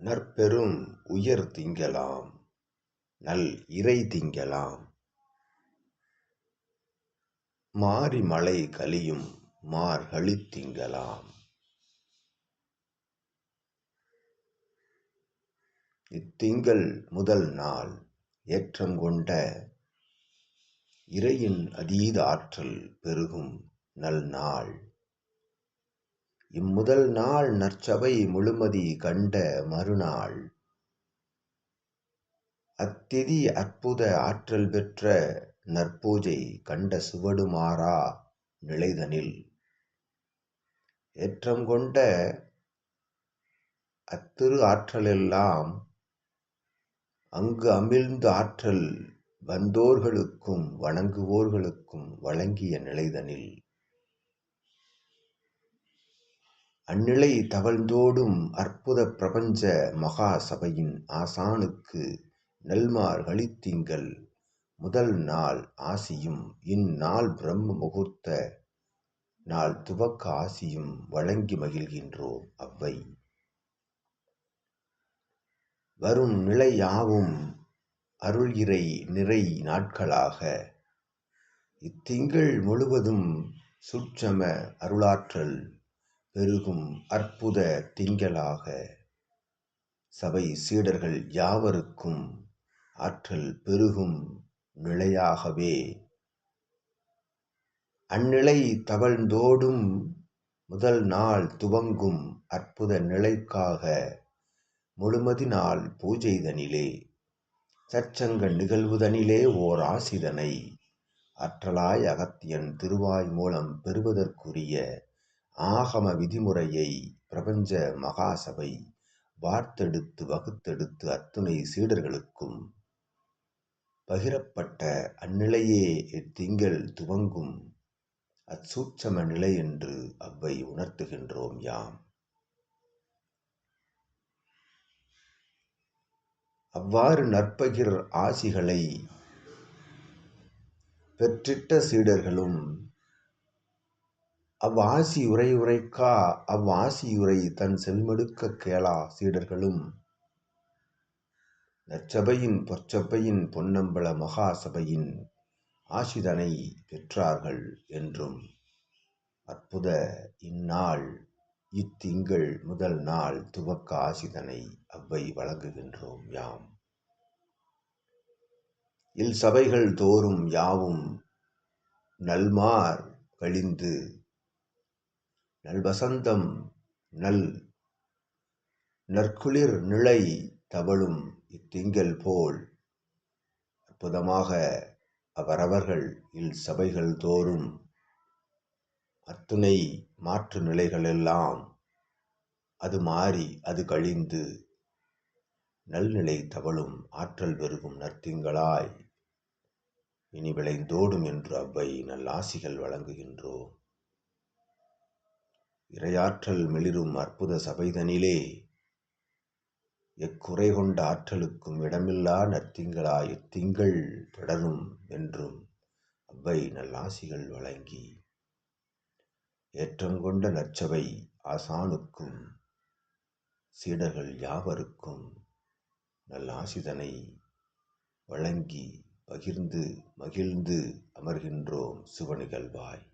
நற்பெரும் உயர் திங்களாம் நல் இறை திங்களாம் மாரி மலை கலியும் மார்கழி திங்களாம் இத்திங்கள் முதல் நாள் ஏற்றம் கொண்ட இறையின் அதீத ஆற்றல் பெருகும் நல் நாள். இம்முதல் நாள் நற்சபை முழுமதி கண்ட மறுநாள். அத்திதி அற்புத ஆற்றல் பெற்ற நற்பூஜை கண்ட சுவடு மாறா நிலைதனில். ஏற்றம் கொண்ட அத்திரு ஆற்றலெல்லாம் அங்கு அமிழ்ந்த ஆற்றல் வந்தோர்களுக்கும் வணங்குவோர்களுக்கும் வழங்கிய நிலைதனில். அந்நிலை தவழ்ந்தோடும் அற்புத பிரபஞ்ச மகா சபையின் ஆசானுக்கு நல்மார் கழித்திங்கள் முதல் நாள் ஆசியும் இந்நாள் பிரம்ம முகூர்த்த நாள் துவக்க ஆசியும் வழங்கி மகிழ்கின்றோம் அவ்வை. வரும் நிலை யாவும் அருள் இறை நிறை நாட்களாக. இத்திங்கள் முழுவதும் சுற்றம அருளாற்றல் பெருகும் அற்புத திங்களாக. சபை சீடர்கள் யாவருக்கும் ஆற்றல் பெருகும் நிலையாகவே. அந்நிலை தவழ்ந்தோடும் முதல் நாள் துவங்கும் அற்புத நிலைக்காக முழுமதி நாள் பூஜைதனிலே. சச்சங்க நிகழ்வுதனிலே ஓர் ஆசிதனை அற்றலாய் அகத்தியன் திருவாய் மூலம் பெறுவதற்குரிய ஆகம விதிமுறையை பிரபஞ்ச மகாசபை வார்த்தெடுத்து வகுத்தெடுத்து அத்துணை சீடர்களுக்கும் பகிரப்பட்ட அந்நிலையே இத்திங்கள் துவங்கும் அச்சூட்சம நிலை என்று அவ்வை உணர்த்துகின்றோம் யாம். அவ்வாறு நற்பகிர் ஆசிகளை பெற்றிட்ட சீடர்களும் அவ்வாசி உரை உரைக்கா அவ்வாசியுரை தன் செல்மெடுக்க கேளா சீடர்களும். நற்சபையின் பொற்சபையின் பொன்னம்பல மகா சபையின் ஆசிதனை பெற்றார்கள் என்றும் அற்புத இந்நாள் இத்திங்கள் முதல் நாள் துவக்க ஆசிதனை அவ்வை வழங்குகின்றோம் யாம். இல் சபைகள் தோறும் யாவும் நல்மார் கழிந்து நல் வசந்தம் நல் நற்குளிர் நிலை தவழும் இத்திங்கள் போல் அற்புதமாக அவரவர்கள் இல் சபைகள் தோறும் அத்துணை மாற்று நிலைகளெல்லாம் அது மாறி அது கழிந்து நல்நிலை தவழும் ஆற்றல் பெருகும் நற்திங்களாய் இனி விளைந்தோடும் என்று அவ்வை நல்லாசிகள் வழங்குகின்றோம். இரையாற்றல் மிளிரும் அற்புத சபைதனிலே எக்குறை கொண்ட ஆற்றலுக்கும் இடமில்லா நற்திங்களாய் திங்கள் தொடரும் என்றும் அவ்வை நல்லாசிகள் வழங்கி ஏற்றங்கொண்ட நற்சபை ஆசானுக்கும் சீடர்கள் யாவருக்கும் நல்லாசிதனை வழங்கி பகிர்ந்து மகிழ்ந்து அமர்கின்றோம் சிவநிகழ்வாய்